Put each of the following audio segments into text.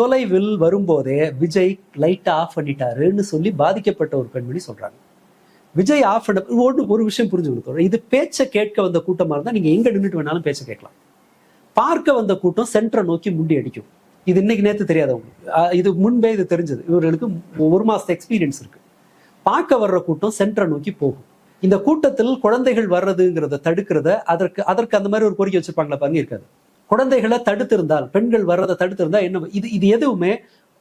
தொலைவில் வரும்போதே விஜய் லைட்டை ஆஃப் பண்ணிட்டாருன்னு சொல்லி பாதிக்கப்பட்ட ஒரு பெண்மணி சொல்றாங்க. விஜய் ஆஃப் பண்ண ஒன்று ஒரு விஷயம் புரிஞ்சுக்கணும் இது பேச்சை கேட்க வந்த கூட்டமா இருந்தா நீங்க எங்க நின்றுட்டு வேணாலும் பேச்சை கேட்கலாம். பார்க்க வந்த கூட்டம் சென்டரை நோக்கி முண்டி அடிக்கும். இது இன்னைக்கு நேத்து தெரியாத இது முன்பே இது தெரிஞ்சது. இவர்களுக்கு ஒரு மாசத்து எக்ஸ்பீரியன்ஸ் இருக்கு. பார்க்க வர்ற கூட்டம் சென்டரை நோக்கி போகும். இந்த கூட்டத்தில் குழந்தைகள் வர்றதுங்கிறத தடுக்கிறத அதற்கு அதற்கு அந்த மாதிரி ஒரு கோரிக்கை வச்சிருப்பாங்களா பாருங்க இருக்காது. குழந்தைகளை தடுத்திருந்தால் பெண்கள் வர்றதை தடுத்திருந்தால் என்ன இது இது எதுவுமே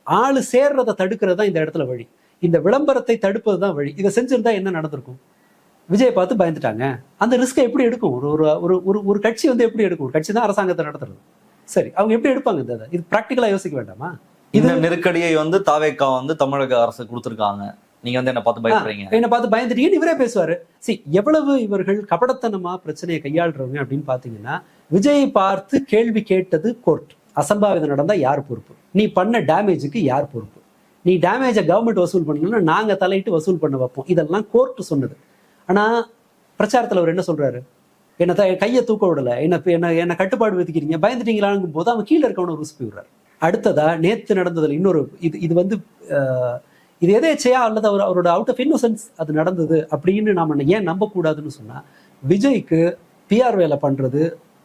ஆள் சேர்றதை தடுக்கிறது தான் இந்த இடத்துல வழி. இந்த விளம்பரத்தை தடுப்பது தான் வழி. இதை செஞ்சிருந்தா என்ன நடந்திருக்கும்? விஜயை பார்த்து பயந்துட்டாங்க. அந்த ரிஸ்க்கை எப்படி எடுக்கும்? ஒரு ஒரு ஒரு ஒரு ஒரு கட்சி வந்து எப்படி எடுக்கும்? ஒரு கட்சி தான் அரசாங்கத்தை நடத்துறது. சரி அவங்க எப்படி எடுப்பாங்க இந்த இதை? இது ப்ராக்டிக்கலா யோசிக்க வேண்டாமா? இந்த நெருக்கடியை வந்து தாவேக்கா வந்து தமிழக அரசு கொடுத்துருக்காங்க. நீங்க வந்து என்ன பார்த்து பயப்படுறீங்க. என்ன பார்த்து பயந்துட்டீங்கன்னு இவரே பேசுவாரு. சி எவ்வளவு இவர்கள் கபடத்தனமா பிரச்சனையை கையாளுறவங்க அப்படின்னு பாத்தீங்கன்னா விஜயை பார்த்து கேள்வி கேட்டது கோர்ட் அசம்பாவிதம் நடந்தா யார் பொறுப்பு? நீ பண்ண டேமேஜுக்கு யார் பொறுப்பு? நீ டேமேஜை கவர்மெண்ட் வசூல் பண்ணலன்னா நாங்க தலையிட்டு வசூல் பண்ண வைப்போம். இதெல்லாம் கோர்ட் சொன்னது. ஆனா பிரச்சாரத்துல அவர் என்ன சொல்றாரு? என்ன த- கையை தூக்க விடல. என்ன என்ன என்ன கட்டுப்பாடு விதிக்கிறீங்க. பயந்துட்டீங்களாங்கும் போது அவன் கீழே இருக்கவன ருசி போயிடுறாரு. அடுத்ததா நேத்து நடந்ததுல இன்னொரு இது இது வந்து இது எதேச்சையா அல்லது அவர் அவரோட அவுட் ஆஃப் இன்னோசன்ஸ் அது நடந்தது அப்படின்னு நாம ஏன் நம்பக்கூடாதுன்னு சொன்னா விஜய்க்கு பிஆர் வேலை பண்றது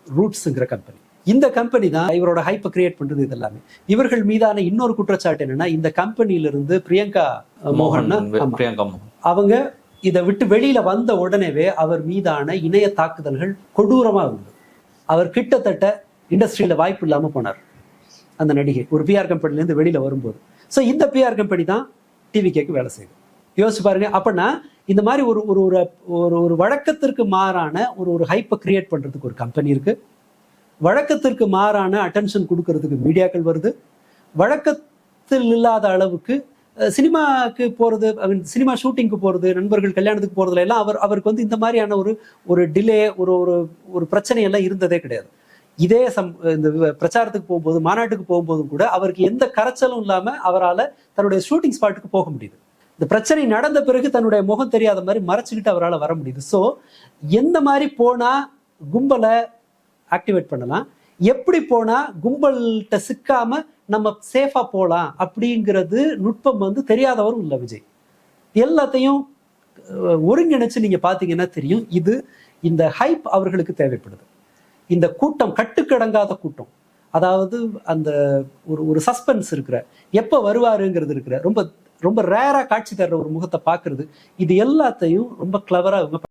ரூட்ஸுங்கிற கம்பெனி இந்த கம்பெனி தான் இவரோட ஹைப்பை கிரியேட் பண்றது இது எல்லாமே இவர்கள் மீதான இன்னொரு குற்றச்சாட்டு என்னன்னா இந்த கம்பெனியில இருந்து பிரியங்கா மோகன். பிரியங்கா மோகன். அவங்க இதை விட்டு வெளியில வந்த உடனேவே அவர் மீதான இணைய தாக்குதல்கள் கொடூரமா இருந்தது. அவர் கிட்டத்தட்ட இண்டஸ்ட்ரியில வாய்ப்பு இல்லாம போனார். அந்த நடிகை ஒரு பிஆர் கம்பெனில இருந்து வெளியில வரும்போது. ஸோ இந்த பிஆர் கம்பெனி தான் டிவி கேக்கு வேலை செய்யுது. யோசிச்சு பாருங்க அப்படின்னா இந்த மாதிரி ஒரு ஒரு ஒரு ஒரு ஒரு வழக்கத்திற்கு மாறான ஒரு ஒரு ஹைப்பை கிரியேட் பண்றதுக்கு ஒரு கம்பெனி இருக்கு. வழக்கத்திற்கு மாறான அட்டென்ஷன் கொடுக்கறதுக்கு மீடியாக்கள் வருது. வழக்கத்தில் இல்லாத அளவுக்கு சினிமாவுக்கு சினிமாக்கு போறது சினிமா ஷூட்டிங்க்கு போறது நண்பர்கள் கல்யாணத்துக்கு போறதுல எல்லாம் அவர் அவருக்கு வந்து இந்த மாதிரியான ஒரு ஒரு டிலே ஒரு ஒரு ஒரு பிரச்சனை எல்லாம் இருந்ததே கிடையாது. இதே சம் இந்த பிரச்சாரத்துக்கு போகும்போது மாநாட்டுக்கு போகும்போதும் கூட அவருக்கு எந்த கரைச்சலும் இல்லாமல் அவரால் தன்னுடைய ஷூட்டிங் ஸ்பாட்டுக்கு போக முடியுது. இந்த பிரச்சனை நடந்த பிறகு தன்னுடைய முகம் தெரியாத மாதிரி மறைச்சிக்கிட்டு அவரால் வர முடியுது. ஸோ எந்த மாதிரி போனால் கும்பலை ஆக்டிவேட் பண்ணலாம்? எப்படி போனால் கும்பல்கிட்ட சிக்காம நம்ம சேஃபாக போகலாம் அப்படிங்கிறது நுட்பம் வந்து தெரியாதவரும் இல்லை விஜய். எல்லாத்தையும் ஒருங்கிணைச்சு நீங்கள் பார்த்தீங்கன்னா தெரியும். இது இந்த ஹைப் அவர்களுக்கு தேவைப்படுது. இந்த கூட்டம் கட்டுக்கடங்காத கூட்டம். அதாவது அந்த ஒரு ஒரு சஸ்பென்ஸ் இருக்கிற எப்ப வருவாருங்கிறது இருக்கிற ரொம்ப ரொம்ப ரேரா காட்சி தர்ற ஒரு முகத்தை பார்க்கறது இது எல்லாத்தையும் ரொம்ப கிளவராக